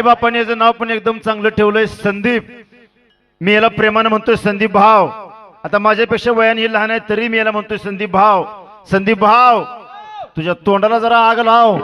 साईबापाने याचं नाव पण एकदम चांगलं ठेवलंय संदीप. मी याला प्रेमानं म्हणतोय संदीप भाव. आता माझ्यापेक्षा वयाने ही लहान आहे तरी मी याला म्हणतोय संदीप भाव. संदीप भाव तुझ्या तोंडाला जरा आग लाव.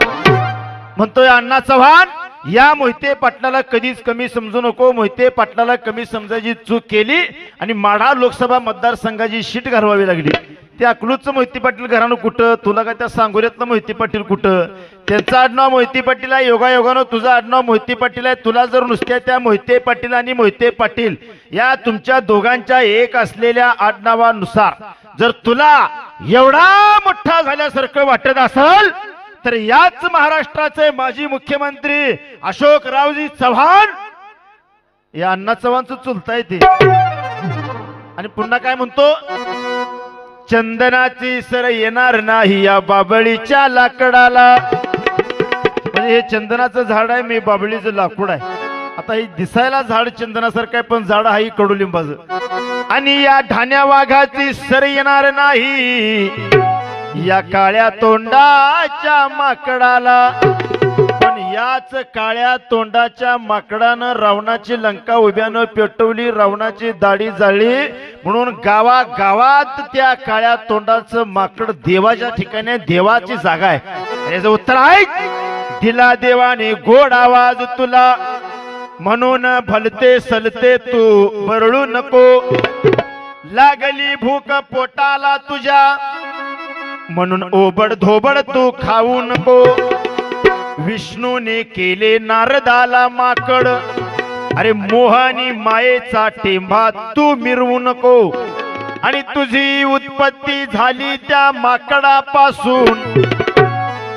म्हणतोय अण्णा चव्हाण या मोहिते पाटलाला कधीच कमी समजू नको. मोहिते पाटलाला कमी समजायची चूक केली आणि माढा लोकसभा मतदारसंघाची शीट घालवावी लागली. त्या अकलूजचं मोहिती पाटील घरानं कुठं? तुला काय त्या सांगोल्यातलं मोहिती पाटील कुठं? त्यांचं आडनाव मोहिती पाटील आहे योगायोगानं तुझं आडनाव मोहिती पाटील आहे. तुला जर नुसत्या त्या मोहिते पाटील आणि मोहिते पाटील या तुमच्या दोघांच्या एक असलेल्या आडनावानुसार जर तुला एवढा मोठा झाल्यासारखं वाटत असल तर याच महाराष्ट्राचे माजी मुख्यमंत्री अशोकरावजी चव्हाण या अण्णा चव्हाणचं चुलता येते आणि पुन्हा काय म्हणतो? चंदनाची सर येणार नाही या बाबळीच्या लाकडाला. म्हणजे हे चंदनाचं झाड आहे मी बाबळीचं लाकूड आहे. आता हे दिसायला झाड चंदनासारखं आहे पण झाड आहे कडुलिंबाचं. आणि या ठाण्या वाघाची सर येणार नाही. या काळ्या तोंडाच्या माकडाला. याच काळ्या तोंडाच्या माकडानं रावणाची लंका उभ्यानं पेटवली रावणाची दाढी जाळली म्हणून गावा गावात त्या काळ्या तोंडाचं माकड देवाच्या ठिकाणी देवाची जागा आहे. याचं उत्तर आहे दिला देवाने गोड आवाज तुला. म्हणून भलते सलते तू बरळू नको. लागली भूक पोटाला तुझ्या. म्हणून ओबड धोबड तू खाऊ नको. विष्णूने केले नारदाला माकड. अरे मोहानी मायेचा टेंभा तू मिरवू नको. आणि तुझी उत्पत्ती झाली त्या माकडापासून.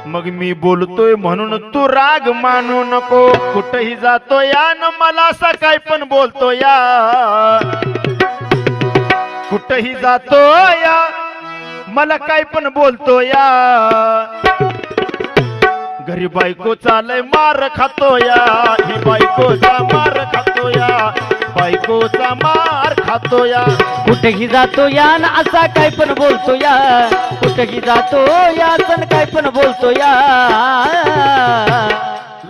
मग मी बोलतोय म्हणून तू राग मानू नको. कुठही जातो या न मला असा काय पण बोलतो या कुठही जातो या मला काय पण बोलतो या घरी बायको चालय मार खातो या ही बायकोचा मार खातो या बायकोचा मार खातो या कुठेही जातो या न असा काय पण बोलतो या कुठेही जातो या सण काय पण बोलतो या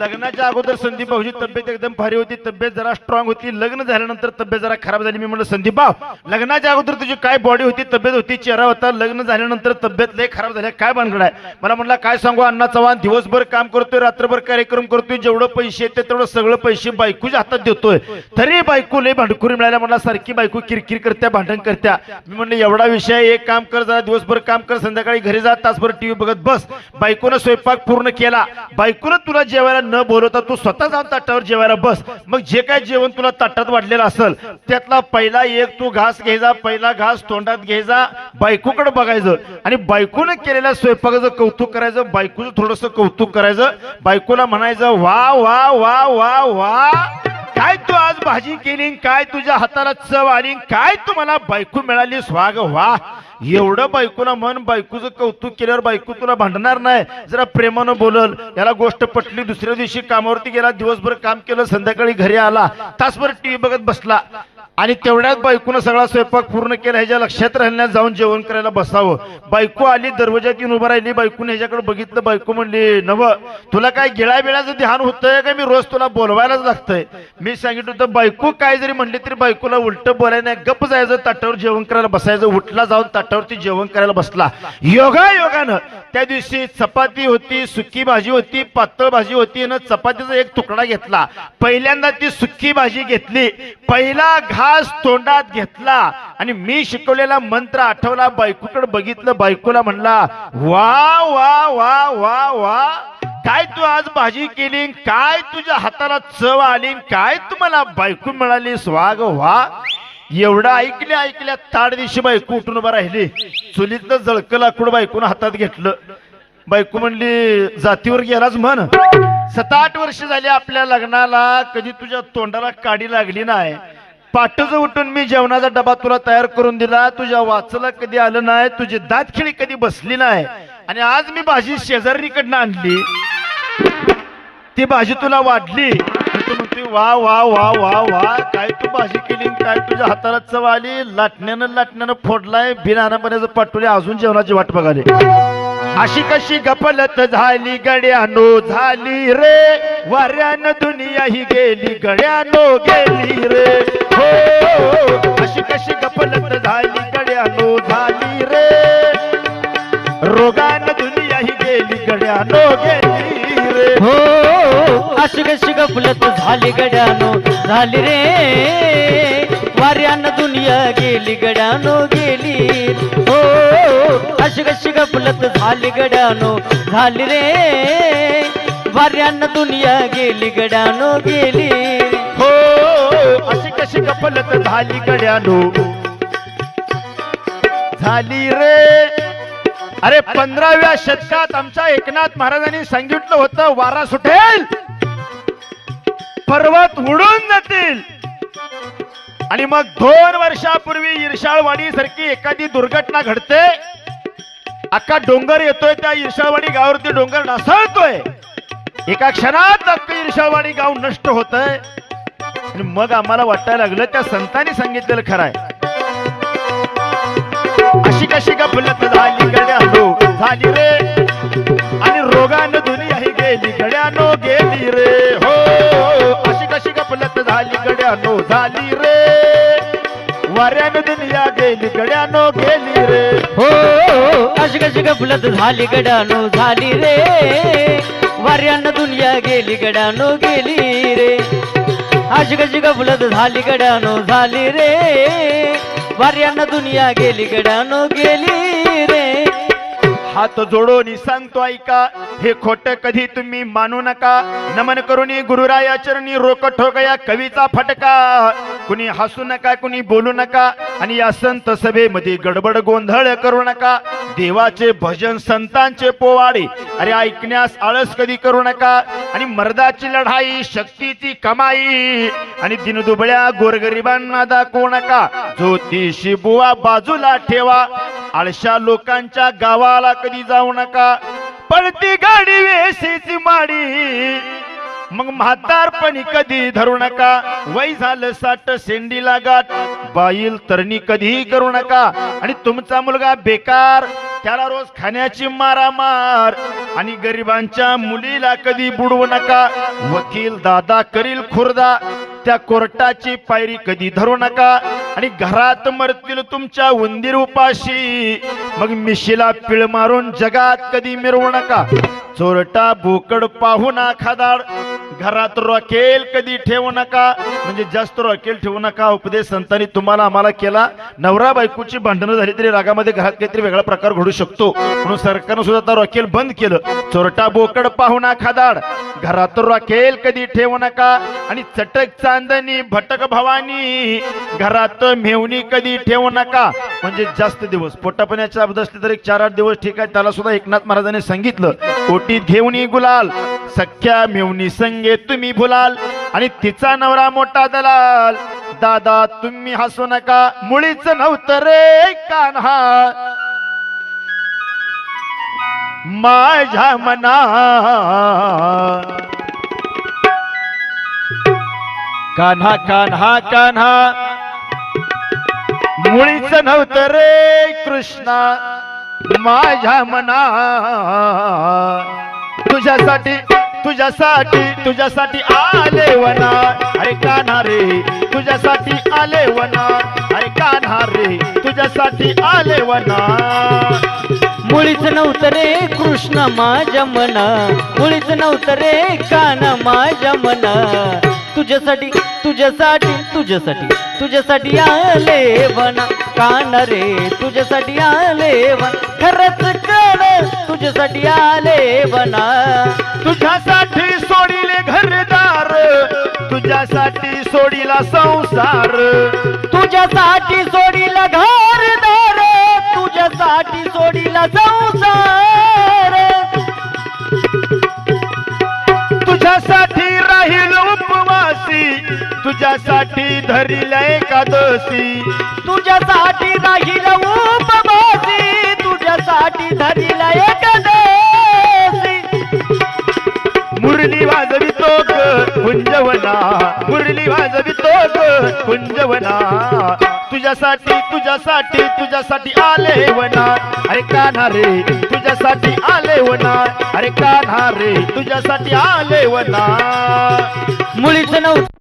लग्नाच्या अगोदर संदीप भाऊची तब्येत एकदम भारी होती. तब्येत जरा स्ट्रॉंग होती. लग्न झाल्यानंतर तब्येत जरा खराब झाली. मी म्हणलं संदीप भाऊ लग्नाच्या अगोदर तुझी काय बॉडी होती? तब्येत होती? चेहरा होता? लग्न झाल्यानंतर तब्येत लय खराब झाल्या काय भानगड आहे? मला म्हणला काय सांगू? अण्णा चव्हाण दिवसभर काम करतोय रात्रभर कार्यक्रम करतोय. जेवढं पैसे येते तेवढं सगळं पैसे बायकोच्या हातात देतोय. तरी बायको लय भांडकुरी मिळाल्या. मला सारखी बायको किरकिर करत्या भांडण करत्या. मी म्हणलं एवढा विषय एक काम कर जरा दिवसभर काम कर. संध्याकाळी घरी जा. तासभर टीव्ही बघत बस. बायकोनं स्वयंपाक पूर्ण केला. बायकोनं तुला जेवायला न बोलवता तू स्वतः जाऊन ताटावर जेवायला बस. मग जे काय जेवण तुला ताटात वाढलेलं असेल त्यातला पहिला एक तू घास घ्यायचा पहिला घास तोंडात घ्यायचा बायकोकडे बघायचं. आणि बायकोनं केलेल्या स्वयंपाकाचं कौतुक करायचं बायकोचं थोडस कौतुक करायचं. बायकोला म्हणायचं वा वा वा वा वा काय तू आज भाजी केली काय तुझ्या हाताला चव आली काय तुम्हाला बायको मिळाली? स्वाग वा. एवढं बायकोला मन बायकोचं कौतुक केल्यावर बायको तुला भांडणार नाही. जरा प्रेमानं बोलल. याला गोष्ट पटली दुसऱ्या दिवशी कामावरती गेला दिवसभर काम केलं संध्याकाळी घरी आला तासभर टीव्ही बघत बसला. आणि तेवढ्याच बायकोनं सगळा स्वयंपाक पूर्ण केला ह्याच्या लक्षात राहण्यात जाऊन जेवण करायला बसावं. बायको आली दरवाजात येऊन उभं राहिली बायकोने ह्याच्याकडे बघितलं बायको म्हणली नव तुला काय गिळा बिळाचं ध्यान होतंय का? मी रोज तुला बोलवायलाच लागतंय. मी सांगितलं होतं बायको काय जरी म्हणली तरी बायकोला उलट बोलायला नाही गप्प जायचं ताटावर जेवण करायला बसायचं उठला जाऊन ताटावरती जेवण करायला बसला. योगा योगानं त्या दिवशी चपाती होती सुकी भाजी होती पातळ भाजी होती आणि चपातीचा एक तुकडा घेतला. पहिल्यांदा ती सुकी भाजी घेतली. पहिला घास तोंडात घेतला आणि मी शिकवलेला मंत्र आठवला बायकोकडे बघितलं बायकोला म्हणला वा वा वा वा वा काय तू आज भाजी केली काय तुझ्या हाताला चव आली काय तुम्हाला बायको मिळाली स्वाग वा? एवढं ऐकल्या ऐकल्या ताड दिवशी बायको उठून उभा राहिली. चुलीतलं जळकं लाकूड बायकून हातात घेतलं. बायको म्हणली जातीवर गेलाच म्हण. सात आठ वर्ष झाली आपल्या लग्नाला कधी तुझ्या तोंडाला काडी लागली नाही. पाठच उठून मी जेवणाचा डबा तुला तयार करून दिला. तुझ्या वाचला कधी आलं नाही तुझी दातखिळी कधी बसली नाही. आणि आज मी भाजी शेजारीकडनं आणली. ती भाजी तुला वाढली तू म्हणते वा वा वा वा वा काय तू भाजी केली काय तुझ्या हाताला चव आली? लाटण्यानं लाटण्यानं फोडलाय बिना पाण्याचं पाटोले अजून जेवणाची वाट बघाली. अशी कशी गपलत झाली गड्यानो झाली रे? वाऱ्यानं दुनिया ही गेली गड्यानो गेली रे. हो अशी कशी गपलत झाली गड्यानो झाली रे? रोगान दुनिया ही गेली गड्यानो गेली रे. हो अशी कशी गपलत झाली गड्यानो झाली रे? वाऱ्यान दुनिया गेली गड्यानो गेली. हो अशी कशी गफलत झाली गड्यानो? झाली रे. वाऱ्यानं दुनिया गेली गड्यानो गेली. हो अशी कशी गफलत झाली गड्यानो? झाली रे. अरे पंधराव्या शतकात आमच्या एकनाथ महाराजांनी सांगितलं होतं वारा सुटेल पर्वत उडून जातील. आणि मग दोन वर्षापूर्वी इरशाळवाडी सारखी एखादी दुर्घटना घडते. अख्खा डोंगर येतोय त्या ईर्षावाडी गावावरती डोंगर ढासळतोय. एका क्षणात अख्खं ईर्षावाडी गाव नष्ट होत आणि मग आम्हाला वाटायला लागलं त्या संतांनी सांगितलेलं खरं आहे. अशी कशी का फुलत झाली गड्यानो झाली रे. आणि रोगानं दुनिया ही गेली गड्यानो गेली रे. हो, हो, हो अशी कशी का फुलत झाली गड्यानो झाली रे. वाऱ्यानं दुनिया गेली गड्यानो गेली रे. हो अशी कशी गफलत झाली गड्यानो झाली रे. वाऱ्यानं दुनिया गेली गड्यानो गेली रे. अशी कशी गफलत झाली गड्यानो झाली रे. वाऱ्यानं दुनिया गेली गड्यानो गेली रे. हात जोडून सांगतो ऐका हे खोट कधी तुम्ही मानू नका. नमन करून गुरुराया चरणी रोक ठोकया कवीचा फटका. कुणी हसू नका कुणी बोलू नका आणि या संत सभेमध्ये गडबड गोंधळ करू नका. देवाचे भजन संतांचे पोवाडे अरे ऐकण्यास आळस कधी करू नका. आणि मर्दाची लढाई शक्तीची कमाई आणि दिनदुबळ्या गोरगरिबांना दाखवू नका. ज्योतिषी बुवा बाजूला ठेवा. आळशा लोकांच्या गावाला कधी जाऊ नका. पळती गाडी वेशीची माडी. मग म्हातारपणी कधी धरू नका. वय झालं साठ शेंडीला गाठ. बाईल तरणी कधीही करू नका. आणि तुमचा मुलगा बेकार त्याला रोज खाण्याची मारामार. आणि गरिबांच्या मुलीला कधी बुडवू नका. वकील दादा करील खुर्दा. त्या कोर्टाची पायरी कधी धरू नका आणि घरात मरतील तुमच्या उंदीर उपाशी. मग मिशीला पिळ मारून जगात कधी मिरवू नका. चोरटा बोकड पाहू ना खादाड. घरात रॉकेल कधी ठेवू नका. म्हणजे जास्त रॉकेल ठेवू नका. उपदेश संतांनी तुम्हाला आम्हाला केला. नवरा बायकोची भांडणं झाली तरी रागामध्ये घरात काहीतरी वेगळा प्रकार घडू शकतो. म्हणून सरकारनं सुद्धा आता रॉकेल बंद केलं. चोरटा बोकड पाहू ना खादाड. घरात रॉकेल कधी ठेवू नका. आणि चटक चांदणी भटक भवानी घरात मेवणी कधी ठेवू नका. म्हणजे जास्त दिवस. पोटापण्याच्या अब्द असले तर एक चार आठ दिवस ठीक आहे. त्याला सुद्धा एकनाथ महाराजांनी सांगितलं ओटीत घेऊन गुलाल सख्या मेवणी संगे तुम्ही भुलाल आणि तिचा नवरा मोठा दलाल. दादा तुम्ही हसू नका मुळीच नव्हतं रे कान्हा माझ्या मना कान्हा कान्हा कान्हा. मुळीच नव्हतं रे कृष्णा. माझ्या मना. तुझ्यासाठी तुझ्यासाठी तुझ्यासाठी आले वना. अरे कान्हा रे तुझ्यासाठी आले वना. अरे कान्हा रे तुझ्यासाठी आले वना. मुळीच नव्हतं रे कृष्ण माझ्या मना. मुळीच नव्हतं रे कान माझ्या मना. तुझ्यासाठी तुझ्यासाठी तुझ्यासाठी तुझ्यासाठी आले वना कान रे तुझ्यासाठी आले वन खरंच कान तुझ्यासाठी आले वना. तुझ्यासाठी सोडिले घरदार तुझ्यासाठी सोडिला संसार. तुझ्यासाठी सोडीला घरदार तुझ्यासाठी सोडीला संसार. तुझ्यासाठी धरिल एकादशी तुझ्यासाठी राहील उपवासी तुझ्यासाठी धरील एकदशी मुरली वाजवितो ग कुंजवना मुरली वाजवितो ग कुंजवना तुझ्यासाठी तुझ्यासाठी तुझ्यासाठी आले वना. अरे कान्हा रे? तुझ्यासाठी आले वना. अरे कान्हा रे? तुझ्यासाठी आले वना. मुळीच नव्हतं.